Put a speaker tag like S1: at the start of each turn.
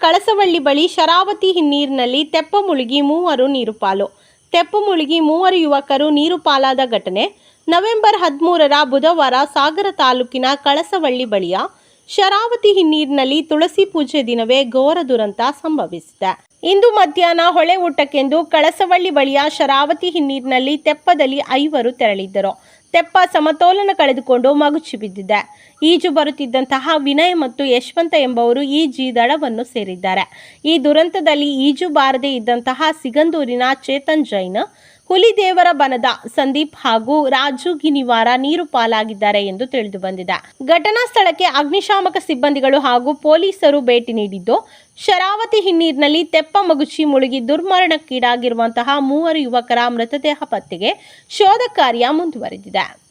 S1: ಕಳಸವಳ್ಳಿ ಬಳಿ ಶರಾವತಿ ಹಿನ್ನೀರಿನಲ್ಲಿ ತೆಪ್ಪ ಮುಳುಗಿ ಮೂವರು ನೀರು ಪಾಲು ತೆಪ್ಪ ಮುಳುಗಿ ಮೂವರು ಯುವಕರು ನೀರು ಪಾಲಾದ ಘಟನೆ. ನವೆಂಬರ್ ಹದಿಮೂರರ ಬುಧವಾರ ಸಾಗರ ತಾಲೂಕಿನ ಕಳಸವಳ್ಳಿ ಬಳಿಯ ಶರಾವತಿ ಹಿನ್ನೀರಿನಲ್ಲಿ ತುಳಸಿ ಪೂಜೆ ದಿನವೇ ಘೋರ ದುರಂತ ಸಂಭವಿಸಿದೆ. ಇಂದು ಮಧ್ಯಾಹ್ನ ಹೊಳೆ ಊಟಕ್ಕೆಂದು ಕಳಸವಳ್ಳಿ ಬಳಿಯ ಶರಾವತಿ ಹಿನ್ನೀರಿನಲ್ಲಿ ತೆಪ್ಪದಲ್ಲಿ ಐವರು ತೆರಳಿದ್ದರು. ತೆಪ್ಪ ಸಮತೋಲನ ಕಳೆದುಕೊಂಡು ಮಗುಚಿ ಬಿದ್ದಿದೆ. ಈಜು ಬರುತ್ತಿದ್ದಂತಹ ವಿನಯ್ ಮತ್ತು ಯಶವಂತ ಎಂಬವರು ಈ ದಡವನ್ನು ಸೇರಿದ್ದಾರೆ. ಈ ದುರಂತದಲ್ಲಿ ಈಜು ಬಾರದೇ ಇದ್ದಂತಹ ಸಿಗಂದೂರಿನ ಚೇತನ್ ಜೈನ್, ಹುಲಿದೇವರ ಬನದ ಸಂದೀಪ್ ಹಾಗೂ ರಾಜು ಗಿನಿವಾರ ನೀರು ಪಾಲಾಗಿದ್ದಾರೆ ಎಂದು ತಿಳಿದು ಬಂದಿದೆ. ಘಟನಾ ಸ್ಥಳಕ್ಕೆ ಅಗ್ನಿಶಾಮಕ ಸಿಬ್ಬಂದಿಗಳು ಹಾಗೂ ಪೊಲೀಸರು ಭೇಟಿ ನೀಡಿದ್ದು ಶರಾವತಿ ಹಿನ್ನೀರಿನಲ್ಲಿ ತೆಪ್ಪ ಮಗುಚಿ ಮುಳುಗಿ ದುರ್ಮರಣಕ್ಕೀಡಾಗಿರುವಂತಹ ಮೂವರು ಯುವಕರ ಮೃತದೇಹ ಪತ್ತೆಗೆ ಶೋಧ ಕಾರ್ಯ ಮುಂದುವರೆದಿದೆ.